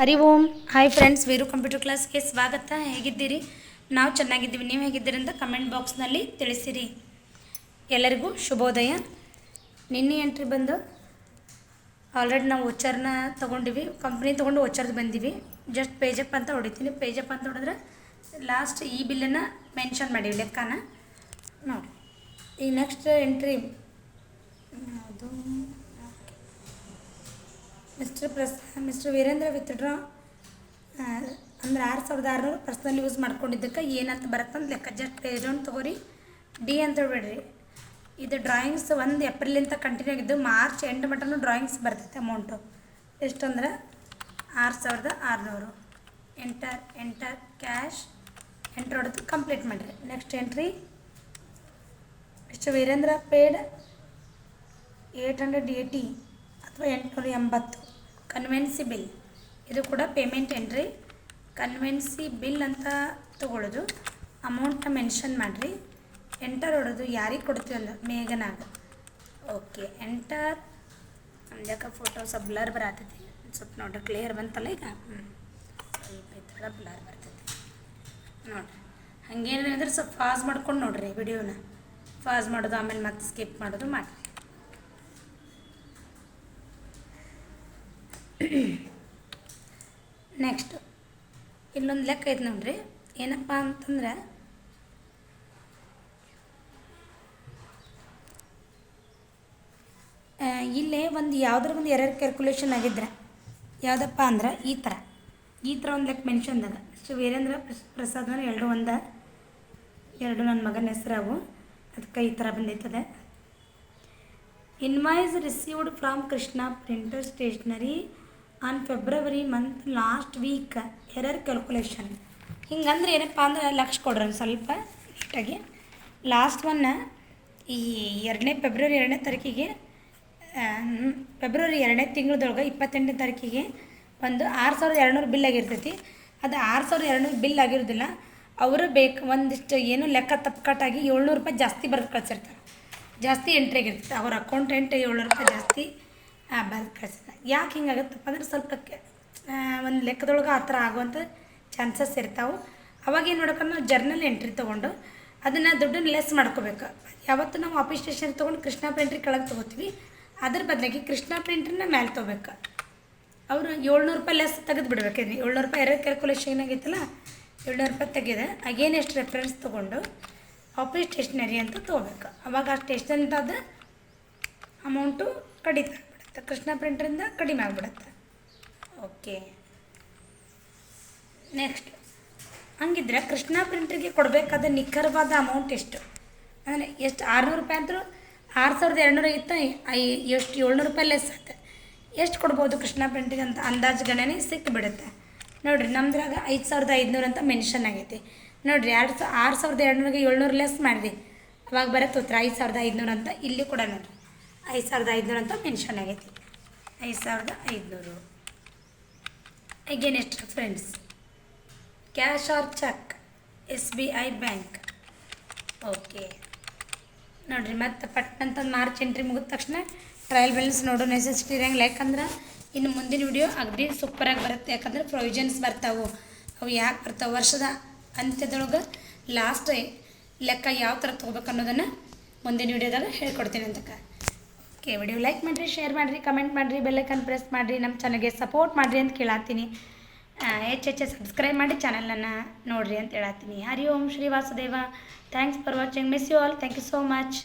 Hari Om. Hi friends Veeru computer ಕ್ಲಾಸ್ಗೆ ಸ್ವಾಗತ. ಹೇಗಿದ್ದೀರಿ? ನಾವು ಚೆನ್ನಾಗಿದ್ದೀವಿ. ನೀವು ಹೇಗಿದ್ದೀರಿ ಅಂತ ಕಮೆಂಟ್ ಬಾಕ್ಸ್ನಲ್ಲಿ ತಿಳಿಸಿರಿ. ಎಲ್ಲರಿಗೂ ಶುಭೋದಯ. ನಿನ್ನೆ ಎಂಟ್ರಿ ಬಂದು ಆಲ್ರೆಡಿ ನಾವು ಒಚ್ಚರ್ನ ತೊಗೊಂಡಿವಿ. ಕಂಪ್ನಿ ತೊಗೊಂಡು ಒಚ್ಚರ್ದು ಬಂದೀವಿ. ಜಸ್ಟ್ ಪೇಜಪ್ ಅಂತ ಹೊಡಿತೀನಿ. ಪೇಜಪ್ ಅಂತ ಹೊಡೆದ್ರೆ ಲಾಸ್ಟ್ ಈ ಬಿಲ್ಲನ್ನು ಮೆನ್ಷನ್ ಮಾಡೀವಿ ಲೆಕ್ಕನ. ನೋಡಿ. ಈಗ ನೆಕ್ಸ್ಟ್ ಎಂಟ್ರಿ ಅದು ಮಿಸ್ಟರ್ ಪ್ರಸ್ ಮಿಸ್ಟರ್ ವೀರೇಂದ್ರ ವಿತ್ಡ್ರಾ ಅಂದ್ರೆ ಆರು ಸಾವಿರದ ಆರುನೂರು ಪರ್ಸ್ನಲ್ ಯೂಸ್ ಮಾಡ್ಕೊಂಡಿದ್ದಕ್ಕೆ ಏನಂತ ಬರುತ್ತಂತ ಲೆಕ್ಕ ಜಸ್ಟ್ ಪೇಜ್ ಒಂದು ತೊಗೋರಿ. ಡಿ ಅಂತ ಹೇಳ್ಬೇಡ್ರಿ. ಇದು ಡ್ರಾಯಿಂಗ್ಸ್ ಒಂದು ಏಪ್ರಿಲಿಂದ ಕಂಟಿನ್ಯೂ ಆಗಿದ್ದು ಮಾರ್ಚ್ ಎಂಟು ಮಟನು ಡ್ರಾಯಿಂಗ್ಸ್ ಬರ್ತೈತೆ ಅಮೌಂಟು ಎಷ್ಟಂದ್ರೆ? ಆರು ಸಾವಿರದ ಆರುನೂರು. ಎಂಟರ್ ಎಂಟರ್ ಕ್ಯಾಶ್ ಎಂಟ್ರ್ ಹೊಡೆದು ಕಂಪ್ಲೀಟ್ ಮಾಡಿರಿ. Next entry mister Virendra paid eight hundred eighty ಅಥವಾ ಎಂಟುನೂರ ಎಂಬತ್ತು. ಕನ್ವೆನ್ಸಿ ಬಿಲ್ ಇದು ಕೂಡ ಪೇಮೆಂಟ್ ಏನ್ರಿ ಕನ್ವೆನ್ಸಿ ಬಿಲ್ ಅಂತ ತಗೊಳ್ಳೋದು ಅಮೌಂಟ್ನ ಮೆನ್ಷನ್ ಮಾಡಿರಿ. ಎಂಟರ್ ಹೊಡೋದು ಯಾರಿಗೆ ಕೊಡ್ತೀವಲ್ಲ ಮೇಘನಾಗ ಓಕೆ ಎಂಟರ್ ನಮ್ದ್ಯಾಕೆ ಫೋಟೋ ಸ್ವಲ್ಪ ಬ್ಲರ್ ಬರತೈತಿ. ಸ್ವಲ್ಪ ನೋಡ್ರಿ ಕ್ಲಿಯರ್ ಬಂತಲ್ಲ ಈಗ? ಹ್ಞೂ ಈ ಥರ ಬ್ಲರ್ ಬರ್ತೈತಿ. ನೋಡ್ರಿ. ಹಂಗೇನಿದ್ರೆ ಸ್ವಲ್ಪ ಫಾಸ್ ಮಾಡ್ಕೊಂಡು ನೋಡ್ರಿ ವಿಡಿಯೋನ ಫಾಸ್ ಮಾಡೋದು, ಆಮೇಲೆ ಮತ್ತೆ ಸ್ಕಿಪ್ ಮಾಡೋದು ಮಾಡಿರಿ. ನೆಕ್ಸ್ಟ್ ಇಲ್ಲೊಂದು ಲೆಕ್ಕ ಐತೆ ನೋಡ್ರಿ. ಏನಪ್ಪ ಅಂತಂದ್ರೆ ಇಲ್ಲೇ ಒಂದು ಯಾವುದ್ರ ಒಂದು ಎರರ್ ಕ್ಯಾಲ್ಕುಲೇಷನ್ ಆಗಿದ್ರೆ. ಯಾವುದಪ್ಪ ಅಂದ್ರೆ, ಈ ಥರ ಈ ಥರ ಒಂದು ಲೆಕ್ಕ ಮೆನ್ಷನ್ ಅದ. ಸೊ ವೀರೇಂದ್ರ ಪ್ರಸ್- ಪ್ರಸಾದ್ ಎರಡು ಒಂದ, ಎರಡು ನನ್ನ ಮಗನ ಹೆಸರಾವು ಅದಕ್ಕೆ ಈ ಥರ ಬಂದೈತದೆ. Invoice received from Krishna printer stationery on February month last week error calculation ಹಿಂಗಂದ್ರೆ ಏನಪ್ಪ ಅಂದ್ರೆ ಲಕ್ಷ ಕೊಡ್ರಿ ಸ್ವಲ್ಪ ನೀಟಾಗಿ ಲಾಸ್ಟ್ ಒನ್ ಈ ಎರಡನೇ ಫೆಬ್ರವರಿ ಎರಡನೇ ತಾರೀಕಿಗೆ ಫೆಬ್ರವರಿ ಎರಡನೇ ತಿಂಗಳದೊಳಗೆ ಇಪ್ಪತ್ತೆಂಟನೇ ತಾರೀಕಿಗೆ ಒಂದು ಆರು ಸಾವಿರದ ಎರಡುನೂರು ಬಿಲ್ ಆಗಿರ್ತೈತಿ. ಅದು ಆರು ಸಾವಿರದ ಎರಡುನೂರು ಬಿಲ್ ಆಗಿರೋದಿಲ್ಲ. ಅವರು ಬೇಕು ಒಂದಿಷ್ಟು ಏನು ಲೆಕ್ಕ ತಪ್ಪು ಕಟ್ಟಾಗಿ ಏಳ್ನೂರು ರೂಪಾಯಿ ಜಾಸ್ತಿ ಬರೆದು ಕಳ್ಸಿರ್ತಾರೆ. ಜಾಸ್ತಿ ಎಂಟ್ರಿ ಆಗಿರ್ತೈತೆ. ಅವ್ರ ಅಕೌಂಟೆಂಟ್ ಏಳ್ನೂರು ರೂಪಾಯಿ ಜಾಸ್ತಿ ಬರೆದು ಕಳ್ಸಿರ್ತಾರೆ ಯಾಕೆ ಹಿಂಗಾಗತ್ತಪ್ಪ ಅಂದ್ರೆ ಸ್ವಲ್ಪ ಒಂದು ಲೆಕ್ಕದೊಳಗೆ ಆ ಥರ ಆಗುವಂಥ ಚಾನ್ಸಸ್ ಇರ್ತಾವೆ. ಅವಾಗ ಏನು ನಾವು ಜರ್ನಲ್ ಎಂಟ್ರಿ ತೊಗೊಂಡು ಅದನ್ನು ದುಡ್ಡನ್ನು ಲೆಸ್ ಮಾಡ್ಕೋಬೇಕು. ಯಾವತ್ತು ನಾವು ಆಫೀಸ್ ಸ್ಟೇಷನ್ ತೊಗೊಂಡು ಕೃಷ್ಣ ಪ್ರಿಂಟ್ರಿ ಕೆಳಗೆ ತೊಗೋತೀವಿ, ಅದ್ರ ಬದಲಾಗಿ ಕೃಷ್ಣ ಪ್ರಿಂಟ್ರನ್ನ ಮೇಲೆ ತೊಗೋಬೇಕು. ಅವರು ಏಳ್ನೂರು ರೂಪಾಯಿ ಲೆಸ್ ತೆಗೆದು ಬಿಡಬೇಕು. ಏಳ್ನೂರು ರೂಪಾಯಿ ಎರಡು ಕ್ಯಾಲ್ಕುಲೇಷನ್ ಆಗೈತಲ್ಲ, ಏಳ್ನೂರು ರೂಪಾಯಿ ತೆಗೆದ ಆಗೇನು ಎಷ್ಟು ರೆಫರೆನ್ಸ್ ತೊಗೊಂಡು ಆಫೀಸ್ ಸ್ಟೇಷನರಿ ಅಂತ ತೊಗೋಬೇಕು. ಅವಾಗ ಆ ಸ್ಟೇಷನ್ದಾದ ಅಮೌಂಟು ಕಡಿತ. ಆಗ್ಬಿಡುತ್ತೆ ಕೃಷ್ಣ ಪ್ರಿಂಟ್ರಿಂದ ಕಡಿಮೆ ಆಗಿಬಿಡುತ್ತೆ. ಓಕೆ ನೆಕ್ಸ್ಟ್ ಹಂಗಿದ್ರೆ ಕೃಷ್ಣ ಪ್ರಿಂಟ್ರಿಗೆ ಕೊಡಬೇಕಾದ ನಿಖರವಾದ ಅಮೌಂಟ್ ಎಷ್ಟು? ಅಂದರೆ ಎಷ್ಟು? ಆರುನೂರು ರೂಪಾಯಿ ಅಂದರೂ ಆರು ಸಾವಿರದ ಎರಡುನೂರ ಇತ್ತು ಐ, ಎಷ್ಟು? ಏಳ್ನೂರು ರೂಪಾಯಿ ಲೆಸ್ ಆಯ್ತು. ಎಷ್ಟು ಕೊಡ್ಬೋದು ಕೃಷ್ಣ ಪ್ರಿಂಟಿಗೆ ಅಂತ ಅಂದಾಜು ಗಣನೆ ಸಿಕ್ಕಿಬಿಡುತ್ತೆ ನೋಡಿರಿ, ನಮ್ದ್ರಾಗ ಐದು ಸಾವಿರದ ಐದುನೂರು ಅಂತ ಮೆನ್ಷನ್ ಆಗೈತಿ. ನೋಡಿರಿ ಎರಡು ಆರು ಸಾವಿರದ ಎರಡುನೂರಿಗೆ ಏಳ್ನೂರು ಲೆಸ್ ಮಾಡಿದೆ. ಅವಾಗ ಬರುತ್ತೆ ಉತ್ತರ, ಐದು ಸಾವಿರದ ಐದುನೂರು ಅಂತ ಇಲ್ಲಿ ಕೂಡ ನೋಡಿರಿ. ಐದು ಸಾವಿರದ ಐದುನೂರು ಅಂತ ಮೆನ್ಷನ್ ಆಗೈತಿ. ಐದು ಸಾವಿರದ ಐದುನೂರು. ಅಗೇನ್ ಎಷ್ಟು friends cash or cheque S B I bank okay ನೋಡಿರಿ, ಮತ್ತು ಪಟ್ಟಂತ ಮಾರ್ಚ್ ಎಂಟ್ರಿ ಮುಗಿದ ತಕ್ಷಣ ಟ್ರಯಲ್ ಬ್ಯಾಲೆನ್ಸ್ ನೋಡೋ ನೆಸೆಸಿಟಿ ಇರಂಗಿಲ್ಲ ಯಾಕಂದ್ರೆ ಇನ್ನು ಮುಂದಿನ ವಿಡಿಯೋ ಅಗದಿ ಸೂಪರಾಗಿ ಬರುತ್ತೆ. ಯಾಕಂದ್ರೆ ಪ್ರೊವಿಷನ್ಸ್ ಬರ್ತಾವೆ. ಅವು ಯಾಕೆ ಬರ್ತಾವೆ? ವರ್ಷದ ಅಂತ್ಯದೊಳಗೆ ಲಾಸ್ಟ್ ಲೆಕ್ಕ ಯಾವ ಥರ ತೊಗೋಬೇಕು ಅನ್ನೋದನ್ನು ಮುಂದಿನ ವಿಡಿಯೋದಾಗ ಹೇಳ್ಕೊಡ್ತೀನಿ ಅಂತಕ್ಕ. ಓಕೆ, ವಿಡಿಯೋ ಲೈಕ್ ಮಾಡಿರಿ, ಶೇರ್ ಮಾಡಿರಿ, ಕಮೆಂಟ್ ಮಾಡಿರಿ ಬೆಲ್ಲೈಕನ್ ಪ್ರೆಸ್ ಮಾಡಿರಿ, ನಮ್ಮ ಚಾನಲ್ಗೆ ಸಪೋರ್ಟ್ ಮಾಡಿರಿ ಅಂತ ಕೇಳತ್ತೀನಿ ಹೆಚ್ಚು ಹೆಚ್ಚು ಸಬ್ಸ್ಕ್ರೈಬ್ ಮಾಡಿ ಚಾನಲನ್ನು ನೋಡಿರಿ ಅಂತ ಹೇಳತ್ತೀನಿ Hari Om Shri Vasudeva. Thanks for watching. Miss you all. Thank you so much.